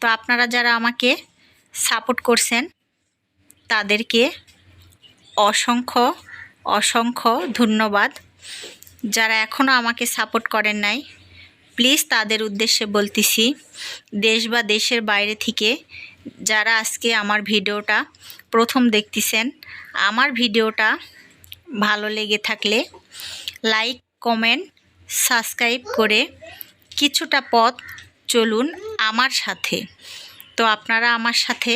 তো আপনারা যারা আমাকে সাপোর্ট করছেন, তাদেরকে অসংখ্য অসংখ্য ধন্যবাদ। যারা এখনও আমাকে সাপোর্ট করেন নাই, প্লিজ তাদের উদ্দেশ্যে বলতেছি, দেশ বা দেশের বাইরে থেকে যারা আজকে আমার ভিডিওটা প্রথম দেখতেছেন, আমার ভিডিওটা ভালো লেগে থাকলে লাইক, কমেন্ট, সাবস্ক্রাইব করে কিছুটা পথ চলুন। আমার সাথে। তো আপনারা আমার সাথে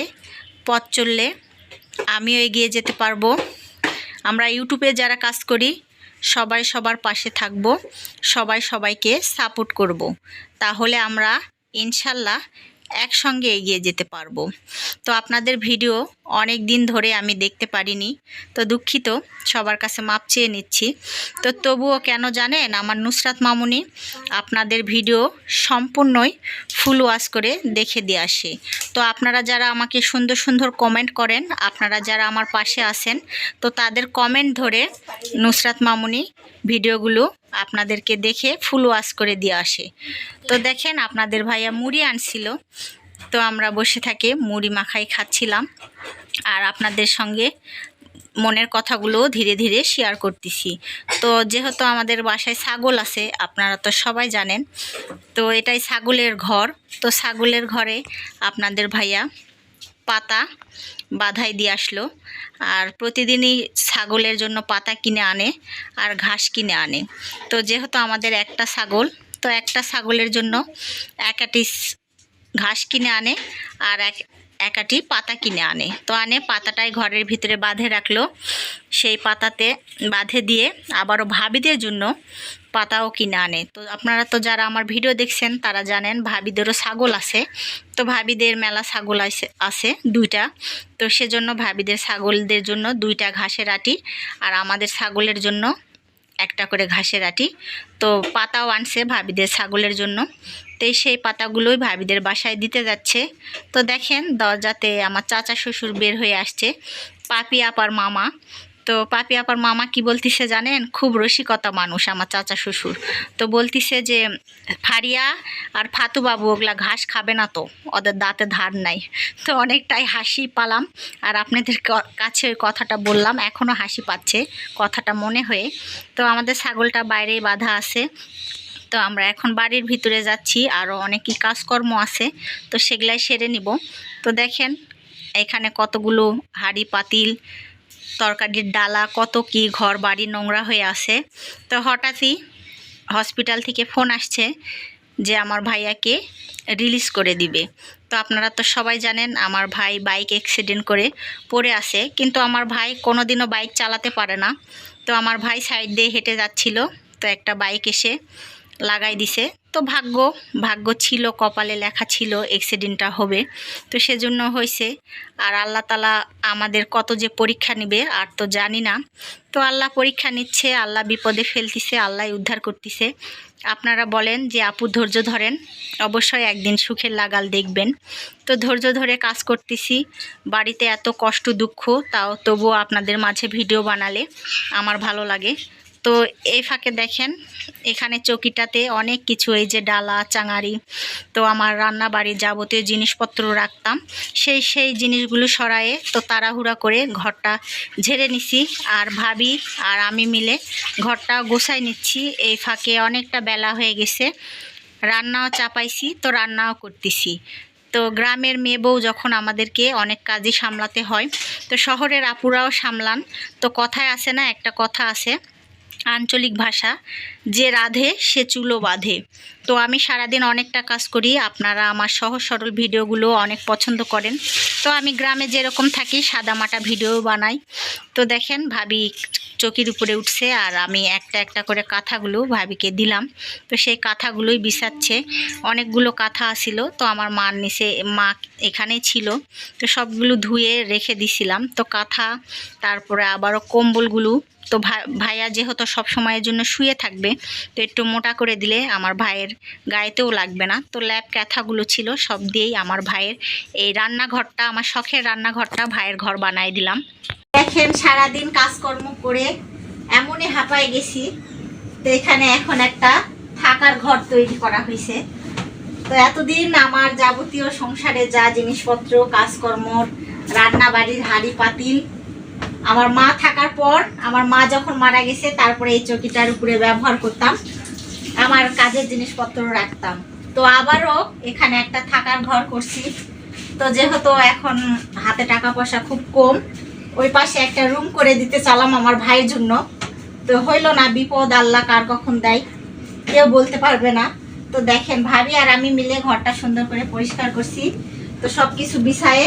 পথ চললে আমিও এগিয়ে যেতে পারব। আমরা ইউটিউবে যারা কাজ করি, সবাই সবার পাশে থাকব, সবাই সবাইকে সাপোর্ট করব। তাহলে আমরা ইনশাল্লাহ একসঙ্গে এগিয়ে যেতে পারব। তো আপনাদের ভিডিও অনেক দিন ধরে আমি দেখতে পারিনি। তো দুঃখিত, সবার কাছে মাপ চেয়ে নিচ্ছি। তো তবুও কেন জানেন, আমার নুসরাত মামুনি আপনাদের ভিডিও সম্পূর্ণই ফুল ওয়াশ করে দেখে দিয়ে আসে। তো আপনারা যারা আমাকে সুন্দর সুন্দর কমেন্ট করেন, আপনারা যারা আমার পাশে আছেন, তো তাদের কমেন্ট ধরে নুসরাত মামুনি ভিডিওগুলো আপনাদেরকে দেখে ফুল ওয়াশ করে দিয়ে আসে। তো দেখেন, আপনাদের ভাইয়া মুড়ি আনছিল। তো আমরা বসে থাকে মুড়ি মাখাই খাচ্ছিলাম। আর আপনাদের সঙ্গে মনের কথাগুলো ধীরে ধীরে শেয়ার করতেছি। তো যেহেতু আমাদের বাসায় ছাগল আছে, আপনারা তো সবাই জানেন, তো এটাই ছাগলের ঘর। তো ছাগলের ঘরে আপনাদের ভাইয়া পাতা বাধাই দিয়ে আসলো। আর প্রতিদিনই ছাগলের জন্য পাতা কিনে আনে আর ঘাস কিনে আনে। তো যেহেতু আমাদের একটা ছাগল, তো একটা ছাগলের জন্য একাটি ঘাস কিনে আনে আর এক একাটি পাতা কিনে আনে। তো আনে, পাতাটাই ঘরের ভিতরে বাঁধে রাখল। সেই পাতাতে বাঁধে দিয়ে আবারও ভাবিদের জন্য পাতাও কিনে আনে। তো আপনারা তো যারা আমার ভিডিও দেখছেন, তারা জানেন ভাবিদেরও ছাগল আছে। তো ভাবিদের মেলা ছাগল আছে আছে দুইটা। তো সেজন্য ভাবিদের ছাগলদের জন্য দুইটা ঘাসের আটি। আর আমাদের ছাগলের জন্য একটা করে ঘাসের আটি। তো পাতাও আনছে ভাবিদের ছাগলের জন্য। তো সেই পাতাগুলোই ভাবিদের বাসায় দিতে যাচ্ছে। তো দেখেন দরজাতে আমার চাচা শ্বশুর বের হয়ে আসছে। পাপি, আপার মামা। তো পাপি আপার মামা কি বলতিছে জানেন? খুব রসিকতা মানুষ আমার চাচা শ্বশুর। তো বলতিছে যে, ফারিয়া আর ফাতু বাবু ওগুলা ঘাস খাবে না তো, ওদের দাঁতে ধার নাই। তো অনেকটাই হাসি পালাম। আর আপনাদের কাছে ওই কথাটা বললাম এখনও হাসি পাচ্ছে কথাটা মনে হয়ে। তো আমাদের ছাগলটা বাইরেই বাঁধা আছে। তো আমরা এখন বাড়ির ভিতরে যাচ্ছি আরও অনেকই কাজকর্ম আছে, তো সেগুলাই সেরে নিব। তো দেখেন, এখানে কতগুলো হাড়ি পাতিল তরকারির ডালা, কত কি ঘর বাড়ি নোংরা হয়ে আছে। তো হঠাৎই হসপিটাল থেকে ফোন আসছে যে আমার ভাইয়াকে রিলিজ করে দিবে। তো আপনারা তো সবাই জানেন, আমার ভাই বাইক অ্যাক্সিডেন্ট করে পড়ে আছে। কিন্তু আমার ভাই কোনোদিনও বাইক চালাতে পারে না। তো আমার ভাই সাইড দিয়ে হেঁটে যাচ্ছিল। তো একটা বাইক এসে লাগাই দিছে। তো ভাগ্য ভাগ্য ছিল, কপালে লেখা ছিল অ্যাক্সিডেন্টটা হবে। তো সেজন্য হয়েছে আর আল্লাহ তালা আমাদের কত যে পরীক্ষা নিবে, আর তো জানি না। তো আল্লাহ পরীক্ষা নিচ্ছে, আল্লাহ বিপদে ফেলতিছে, আল্লাহ উদ্ধার করতেছে। আপনারা বলেন যে, আপু, ধৈর্য ধরেন। অবশ্যই একদিন সুখের লাগাল দেখবেন। তো ধৈর্য ধরে কাজ করতেছি। বাড়িতে এত কষ্ট, দুঃখ, তাও তবুও আপনাদের মাঝে ভিডিও বানালে আমার ভালো লাগে। তো এই ফাঁকে দেখেন, এখানে চকিটাতে অনেক কিছু, এই যে ডালা চাঙারি তো আমার রান্না বাড়ির যাবতীয় জিনিসপত্র রাখতাম। সেই সেই জিনিসগুলো সরায়ে তো তাড়াহুড়া করে ঘরটা ঝেড়ে নিছি। আর ভাবি আর আমি মিলে ঘরটা গোছাই নিচ্ছি। এই ফাঁকে অনেকটা বেলা হয়ে গেছে, রান্নাও চাপাইছি, তো রান্নাও করতেছি। তো গ্রামের মেয়ে বউ যখন আমাদেরকে অনেক কাজই সামলাতে হয়, তো শহরের আপুরাও সামলান। তো কথায় আছে না, একটা কথা আছে আঞ্চলিক ভাষা, যে রাধে সে চুলো বাঁধে। তো আমি সারাদিন অনেকটা কাজ করি, আপনারা আমার সহজ সরল ভিডিওগুলো অনেক পছন্দ করেন। তো আমি গ্রামে যেরকম থাকি, সাদামাটা ভিডিও বানাই। তো দেখেন, ভাবি চকির উপরে উঠছে আর আমি একটা একটা করে কাঁথাগুলো ভাবিকে দিলাম। তো সেই কাঁথাগুলোই বিছাচ্ছে। অনেকগুলো কাঁথা আসিল তো আমার মার নিচে, মা এখানেই ছিল। তো সবগুলো ধুয়ে রেখে দিছিলাম। তো কাঁথা, তারপরে আবারও কম্বলগুলো তো ভা- ভাইয়া যেহেতু সব সময়ের জন্য শুয়ে থাকবে, তো একটু মোটা করে দিলে আমার ভাইয়ের গায়েতেও লাগবে না। তো ল্যাব ক্যাথাগুলো ছিল, সব দিয়েই আমার ভাইয়ের এই রান্নাঘরটা, আমার শখের রান্নাঘরটা ভাইয়ের ঘর বানাই দিলাম। দেখেন সারাদিন কাজকর্ম করে এমনই হাঁপায় গেছি তো এখানে এখন একটা থাকার ঘর তৈরি করা হয়েছে তো এতদিন আমার যাবতীয় সংসারে যা জিনিসপত্র, কাজকর্ম রান্না বাড়ির হাঁড়ি পাতিল আমার মা থাকার পর আমার মা যখন মারা গেছে, তারপরে এই চকিটার উপরে ব্যবহার করতাম, আমার কাজের জিনিসপত্র রাখতাম। তো আবারও এখানে একটা থাকার ঘর করছি। তো যেহেতু এখন হাতে টাকা পয়সা খুব কম, ওই পাশে একটা রুম করে দিতে চালাম আমার ভাইয়ের জন্য। তো হইল না, বিপদ আল্লাহ কার কখন দেয়, কেউ বলতে পারবে না। তো দেখেন ভাবি আর আমি মিলে ঘরটা সুন্দর করে পরিষ্কার করছি। তো সব কিছু বিছায়ে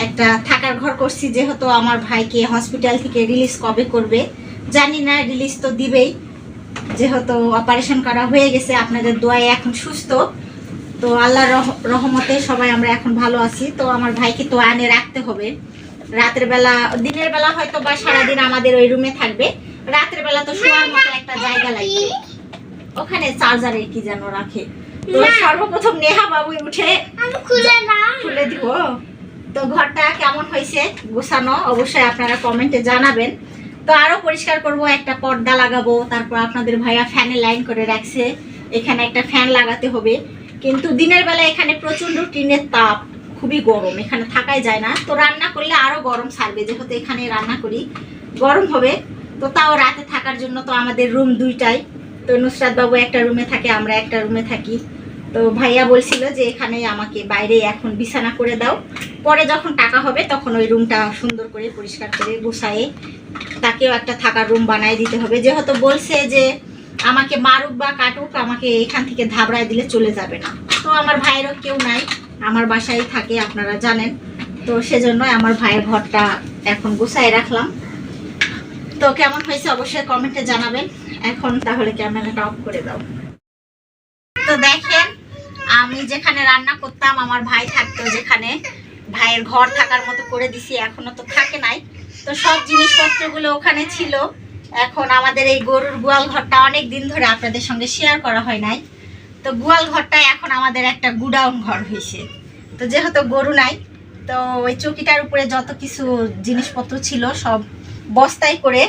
একটা থাকার ঘর করছি যেহেতু আমার ভাইকে হসপিটাল থেকে রিলিজ কবে করবে জানি না রিলিজ তো দিবেই। যেহেতু অপারেশন করা হয়ে গেছে আপনাদের দোয়ায় এখন সুস্থ। তো আল্লাহর রহ- রহমতে সবাই আমরা এখন ভালো আছি। তো আমার ভাইকে তো আনে রাখতে হবে। রাতের বেলা দিনের বেলা হয়তো বা সারাদিন আমাদের ওই রুমে থাকবে। রাতের বেলা তো শোয়ার মতো একটা জায়গা লাগবে। ওখানে চার্জারের কি যেন রাখে। তো সর্বপ্রথম নেহা বাবু উঠে না খুলে দিব। তো ঘরটা কেমন হয়েছে গোছানো অবশ্যই আপনারা কমেন্টে জানাবেন। তো আরও পরিষ্কার করব, একটা পর্দা লাগাবো, তারপর আপনাদের ভাইয়া ফ্যানে লাইন করে রাখছে। এখানে একটা ফ্যান লাগাতে হবে। কিন্তু দিনের বেলা এখানে প্রচণ্ড টিনের তাপ, খুবই গরম, এখানে থাকাই যায় না। তো রান্না করলে আরও গরম ছাড়বে, যেহেতু এখানে রান্না করি। গরম হবে, তো তাও রাতে থাকার জন্য তো আমাদের রুম দুইটাই। তো নুসরাত বাবু একটা রুমে থাকে, আমরা একটা রুমে থাকি। তো ভাইয়া বলছিল যে এখানে আমাকে বাইরে এখন বিছানা করে দাও। পরে যখন টাকা হবে তখন ওই রুমটা সুন্দর করে পরিষ্কার করে গুছায়ে তাকেও একটা থাকার রুম বানাই দিতে হবে। যেহেতু বলছে যে আমাকে মারুক বা কাটুক, আমাকে এখান থেকে ধাবড়ায় দিলে চলে যাবে না। তো আমার ভাইয়েরও কেউ নাই, আমার বাসায় থাকে আপনারা জানেন। তো সেজন্য আমার ভাইয়ের ঘরটা এখন গুছাই রাখলাম। তো কেমন হয়েছে অবশ্যই কমেন্টে জানাবেন। এখন তাহলে ক্যামেরাটা অফ করে দাও। তো দেখেন আমি যেখানে রান্না করতাম, আমার ভাই থাকতো যেখানে। ভাইয়ের ঘর থাকার মতো করে দিছি, এখনও তো থাকে নাই। তো সব জিনিসপত্রগুলো ওখানে ছিল। এখন আমাদের এই গরুর গোয়াল ঘরটা অনেক দিন ধরে আপনাদের সঙ্গে শেয়ার করা হয় নাই। তো গোয়াল ঘরটা এখন আমাদের একটা গুডাউন ঘর হয়েছে। তো যেহেতু গরু নাই, তো ওই চকিটার উপরে যত কিছু জিনিসপত্র ছিল, সব বস্তায় করে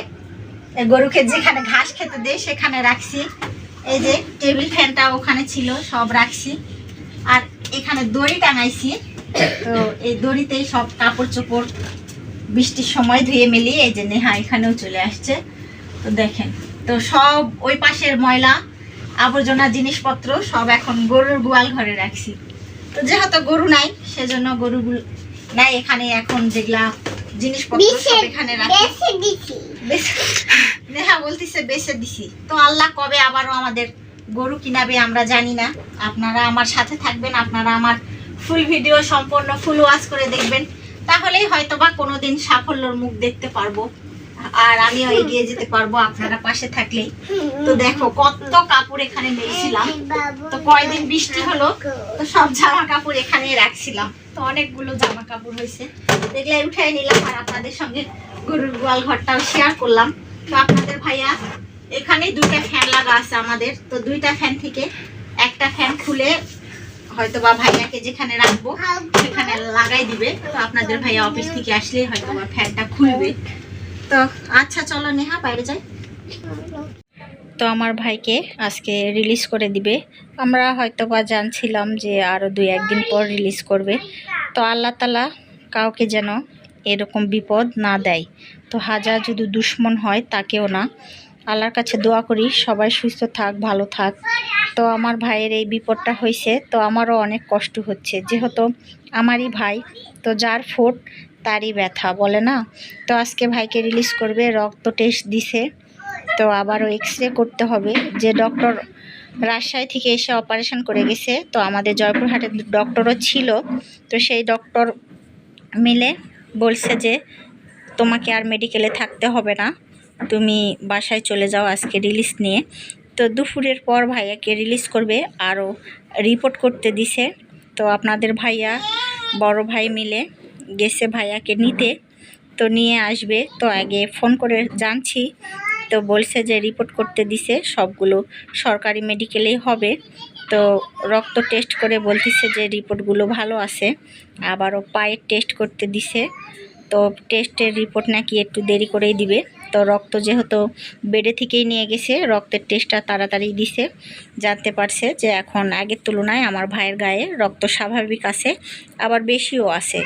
গরুকে যেখানে ঘাস খেতে দেয়, সেখানে রাখছি। এই যে টেবিল ফ্যানটা ওখানে ছিল সব রাখছি। আর এখানে দড়ি টাঙাইছি। তো এই দড়িতেই সব কাপড় চোপড় বৃষ্টির সময় ধুয়ে মেলি এই যে নেহা এখানেও চলে আসছে। তো দেখেন তো সব ওই পাশের ময়লা আবর্জনা জিনিসপত্র সব এখন গরুর গোয়াল ঘরে রাখছি। তো যেহেতু গরু নাই সেজন্য গরুগুলো নাই এখানে এখন যেগুলা জিনিসপত্র সব এখানে রাখি। বেশি দিছি। বেশ- নেহা বলতেছে, বেচে দিছি। তো আল্লাহ কবে আবারও আমাদের গরু কিনাবে আমরা জানি না। আপনারা আমার সাথে থাকবেন, আপনারা আমার ফুল ভিডিও সম্পূর্ণ ফুল ওয়াচ করে দেখবেন। তাহলেই হয়তো বা কোনোদিন সাফল্যর মুখ দেখতে পারব। আর আমিও এগিয়ে যেতে পারব আপনারা পাশে থাকলেই। তো দেখো, কত কাপড় এখানে মেরেছিলাম তো কয়দিন বৃষ্টি হলো, তো সব জামা কাপড় এখানে রাখছিলাম। তো অনেকগুলো জামা কাপড় হয়েছে। এগুলাই উঠাই নিলাম আর আপনাদের সঙ্গে গরুর গোয়াল ঘরটাও শেয়ার করলাম। তো আপনাদের ভাইয়া, এখানে দুইটা ফ্যান লাগা আছে আমাদের। তো দুইটা ফ্যান থেকে একটা ফ্যান খুলে হয়তো বা ভাইয়াকে যেখানে রাখব, সেখানে লাগাই দিবে। তো আপনাদের ভাইয়া অফিস থেকে আসলেই হয়তো বা ফ্যানটা খুলবে। তো আচ্ছা চলো নেহা, বাইরে যাই। তো আমার ভাইকে আজকে রিলিজ করে দিবে। আমরা হয়তো বা জানছিলাম যে আরও দুই একদিন পর রিলিজ করবে। তো আল্লাহ তালা কাউকে যেন এরকম বিপদ না দেয়। তো হাজার যদি দুশ্মন হয়, তাকেও না। আল্লাহর কাছে দোয়া করি, সবাই সুস্থ থাক, ভালো থাক। তো আমার ভাইয়ের এই বিপদটা হয়েছে, তো আমারও অনেক কষ্ট হচ্ছে। যেহেতু আমারই ভাই, তো যার ফোট তারই ব্যথা, বলে না? তো আজকে ভাইকে রিলিজ করবে, রক্ত টেস্ট দিছে। তো আবারও এক্স রে করতে হবে। যে ডক্টর রাজশাহী থেকে এসে অপারেশন করে গেছে, তো আমাদের জয়পুরহাটের ডক্টরও ছিল। তো সেই ডক্টর মিলে বলছে যে, তোমাকে আর মেডিকেলে থাকতে হবে না। তুমি বাসায় চলে যাও আজকে রিলিজ নিয়ে। তো দুপুরের পর ভাইয়াকে রিলিজ করবে, আরও রিপোর্ট করতে দিছে। তো আপনাদের ভাইয়া, বড় ভাই মিলে গেছে ভাইয়াকে নিতে। তো নিয়ে আসবে। তো আগে ফোন করে জানছি। তো বলছে যে রিপোর্ট করতে দিছে। সবগুলো সরকারি মেডিকেলেই হবে। তো রক্ত টেস্ট করে বলতেছে যে রিপোর্টগুলো ভালো আছে। আবারও পায়ের টেস্ট করতে দিছে। তো টেস্টের রিপোর্ট নাকি একটু দেরি করেই দিবে। তো রক্ত যেহেতু বেডে থেকেই নিয়ে গেছে, রক্তের টেস্টটা তাড়াতাড়ি দিছে। জানতে পারছে যে এখন আগের তুলনায় আমার ভাইয়ের গায়ে রক্ত স্বাভাবিক আছে, আবার বেশিও আছে।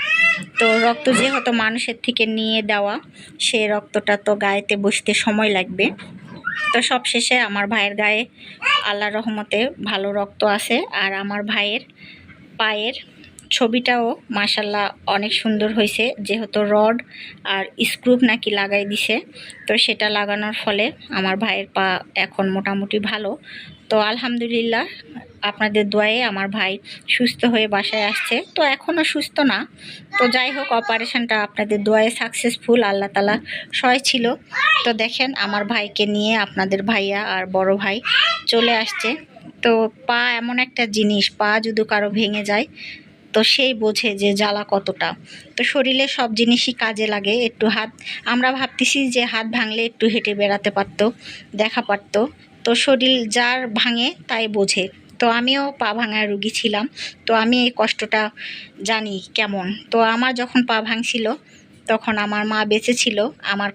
তো রক্ত যেহেতু মানুষের থেকে নিয়ে দেওয়া, সে রক্তটা তো গায়েতে বসতে সময় লাগবে। তো সব শেষে আমার ভাইয়ের গায়ে আল্লাহ রহমতে ভালো রক্ত আছে আর আমার ভাইয়ের পায়ের ছবিটাও মাসাল্লাহ অনেক সুন্দর হয়েছে, যেহেতু রড আর স্ক্রুপ নাকি লাগাই দিছে, তো সেটা লাগানোর ফলে আমার ভাইয়ের পা এখন মোটামুটি ভালো। তো আলহামদুলিল্লাহ আপনাদের দোয়ায়ে আমার ভাই সুস্থ হয়ে বাসায় আসছে। তো এখনও সুস্থ না। তো যাই হোক, অপারেশনটা আপনাদের দোয়ায়ে সাকসেসফুল আল্লাহ তালা সয় ছিল। তো দেখেন, আমার ভাইকে নিয়ে আপনাদের ভাইয়া আর বড় ভাই চলে আসছে। তো পা এমন একটা জিনিস, পা যদি কারও ভেঙে যায়, তো সেই বোঝে যে জ্বালা কতটা। তো শরীরে সব জিনিসই কাজে লাগে, একটু হাত, আমরা ভাবতেছি যে হাত ভাঙলে একটু হেঁটে বেড়াতে পারতো, দেখা পারতো। তো শরীর যার ভাঙে, তাই বোঝে। তো আমিও পা ভাঙার রুগী ছিলাম। তো আমি এই কষ্টটা জানি কেমন। তো আমার যখন পা ভাঙছিল, তখন আমার মা বেঁচে ছিল। আমার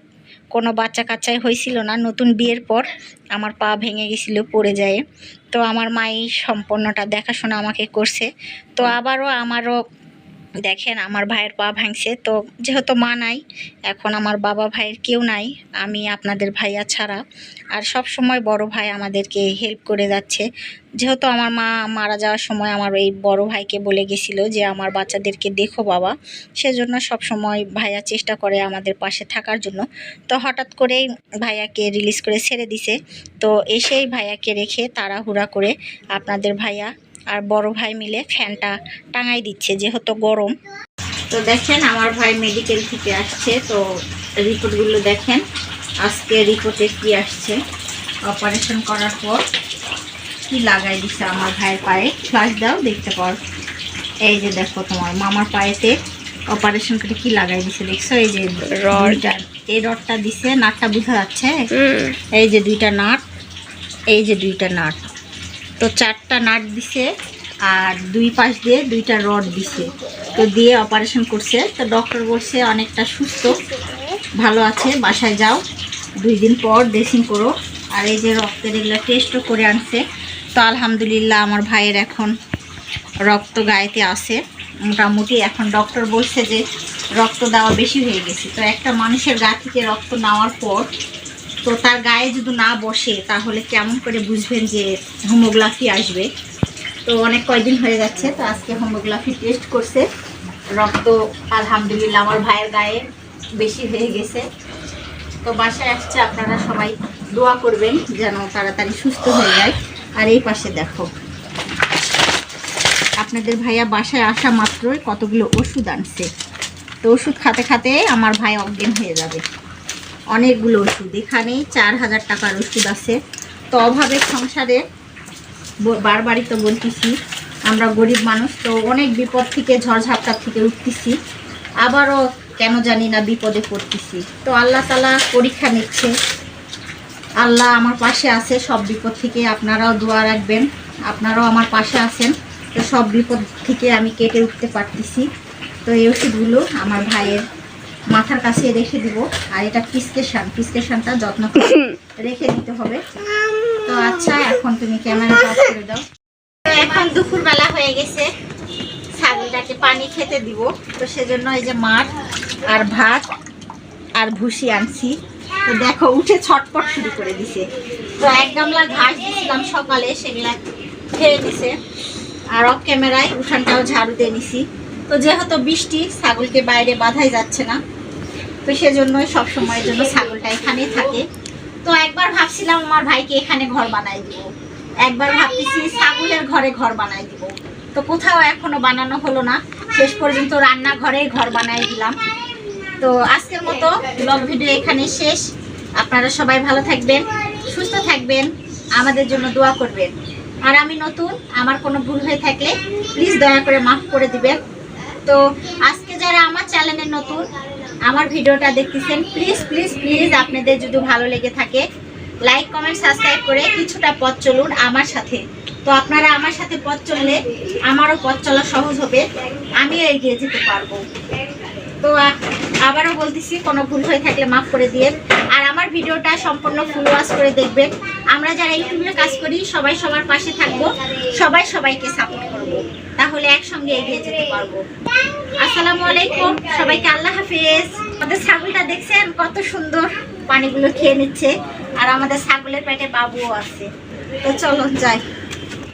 কোনো বাচ্চা কাচ্চাই হয়েছিল না। নতুন বিয়ের পর আমার পা ভেঙে গেছিল, পড়ে যায়। তো আমার মা এই সম্পূর্ণটা দেখাশোনা আমাকে করছে। তো আবারও আমারও দেখেন, আমার ভাইয়ের পা ভাঙছে। তো যেহেতু মা নাই, এখন আমার বাবা ভাইয়ের কেউ নাই, আমি আপনাদের ভাইয়া ছাড়া। আর সব সময় বড় ভাই আমাদেরকে হেল্প করে যাচ্ছে। যেহেতু আমার মা মারা যাওয়ার সময় আমার এই বড় ভাইকে বলে গেছিল যে, আমার বাচ্চাদেরকে দেখো বাবা। সেজন্য সব সময় ভাইয়া চেষ্টা করে আমাদের পাশে থাকার জন্য। তো হঠাৎ করেই ভাইয়াকে রিলিজ করে ছেড়ে দিছে। তো এসেই ভাইয়াকে রেখে তাড়াহুড়া করে আপনাদের ভাইয়া আর বড় ভাই মিলে ফ্যানটা টাঙাই দিচ্ছে যেহেতু গরম। তো দেখেন আমার ভাই মেডিকেল থেকে আসছে তো রিপোর্টগুলো দেখেন। আজকে রিপোর্টে কি আসছে? অপারেশন করার পর কি লাগাই দিছে আমার ভাইয়ের পায়ে? ফ্লাশ দাও দেখতে পার এই যে দেখো তোমার মামার পায়েতে অপারেশন করে কি লাগাই দিছে দেখছ? এই যে রডটা এই রডটা দিছে নাটটা বোঝা যাচ্ছে। এই যে দুইটা নাট এই যে দুইটা নাট। চারটা নাট দিছে আর দুই পাশ দিয়ে দুইটা রড দিছে। তো দিয়ে অপারেশন করছে। তো ডক্টর বলছে, অনেকটা সুস্থ, ভালো আছে, বাসায় যাও। দুই দিন পর ড্রেসিং করো। আর এই যে রক্তের এগুলো টেস্টও করে আনছে। তো আলহামদুলিল্লাহ আমার ভাইয়ের এখন রক্ত গায়েতে আছে। মোটামুটি এখন ডক্টর বলছে যে রক্ত দেওয়া বেশি হয়ে গেছে। তো একটা মানুষের গা থেকে রক্ত নেওয়ার পর তো তার গায়ে যদি না বসে, তাহলে কেমন করে বুঝবেন যে হোমোগ্রাফি আসবে? তো অনেক কয়দিন হয়ে যাচ্ছে তো আজকে হোমোগ্রাফি টেস্ট করছে। রক্ত, আলহামদুলিল্লাহ, আমার ভাইয়ের গায়ে বেশি হয়ে গেছে। তো বাসায় আসছে, আপনারা সবাই দোয়া করবেন যেন তাড়াতাড়ি সুস্থ হয়ে যায়। আর এই পাশে দেখো। আপনাদের ভাইয়া বাসায় আসা মাত্রই কতগুলো ওষুধ আনছে। তো ওষুধ খাতে খাতে আমার ভাই অজ্ঞান হয়ে যাবে। অনেকগুলো ওষুধ। এখানেই চার হাজার টাকার ওষুধ আছে। তো অভাবে সংসারে বারবারই তো বলতেছি, আমরা গরিব মানুষ, তো অনেক বিপদ থেকে ঝড়ঝাপটার থেকে উঠতেছি। আবারও কেন জানি না বিপদে পড়তেছি। তো আল্লাহ তালা পরীক্ষা নিচ্ছে। আল্লাহ আমার পাশে আছে সব বিপদ থেকে, আপনারাও দোয়া রাখবেন। আপনারাও আমার পাশে আছেন। তো সব বিপদ থেকে আমি কেটে উঠতে পারতেছি। তো এই ওষুধগুলো আমার ভাইয়ের মাথার কাছে রেখে দিব। আর এটা প্রিসক্রিপশন প্রিসক্রিপশনটা যত্ন করে রেখে দিতে হবে। তো আচ্ছা এখন তুমি ক্যামেরা অফ করে দাও। এখন দুপুরবেলা হয়ে গেছে। ছাগলটাকে পানি খেতে দিব। তো সেজন্য এই যে মাঠ আর ভাত আর ভুসি আনছি। তো দেখো উঠে ছটপট শুরু করে দিছে। তো এক গামলা ঘাস দিয়েছিলাম সকালে সেগুলা খেয়ে দিছে আর অফ ক্যামেরায় উঠানটাও ঝাড়ু দিয়ে নিছি। তো যেহেতু বৃষ্টি, ছাগলকে বাইরে বাঁধাই যাচ্ছে না, তো সেজন্যই সব সময়ের জন্য ছাগলটা এখানেই থাকে। তো একবার ভাবছিলাম আমার ভাইকে এখানে ঘর বানাই দিব। একবার ভাবতেছি ছাগলের ঘরে ঘর বানাই দিব। তো কোথাও এখনও বানানো হলো না। শেষ পর্যন্ত রান্নাঘরে ঘর বানাই দিলাম। তো আজকের মতো ব্লগ ভিডিও এখানে শেষ। আপনারা সবাই ভালো থাকবেন, সুস্থ থাকবেন, আমাদের জন্য দোয়া করবেন। আর আমি নতুন, আমার কোনো ভুল হয়ে থাকলে প্লিজ দয়া করে মাফ করে দিবেন। তো আজকে যারা আমার চ্যানেলে নতুন, আমার ভিডিওটা দেখতেছেন প্লিজ প্লিজ প্লিজ আপনাদের যদি ভালো লেগে থাকে লাইক কমেন্ট সাবস্ক্রাইব করে কিছুটা পথ চলুন আমার সাথে। তো আপনারা আমার সাথে পথ চললে, আমারও পথ চলা সহজ হবে, আমিও এগিয়ে যেতে পারব। তো আবারও বলতেছি, কোনো ভুল হয়ে থাকলে মাফ করে দিয়ে আর আমার ভিডিওটা সম্পূর্ণ ফুল ওয়াশ করে দেখবেন। আমরা যারা ইউটিউবে কাজ করি, সবাই সবার পাশে থাকব, সবাই সবাইকে সাপোর্ট করব। তাহলে একসঙ্গে এগিয়ে যেতে পারব। আসসালামু আলাইকুম, সবাইকে আল্লাহ হাফেজ। আমাদের ছাগলটা দেখছেন, কত সুন্দর পানিগুলো খেয়ে নিচ্ছে। আর আমাদের ছাগলের পেটে বাবুও আছে। তো চলো যাই।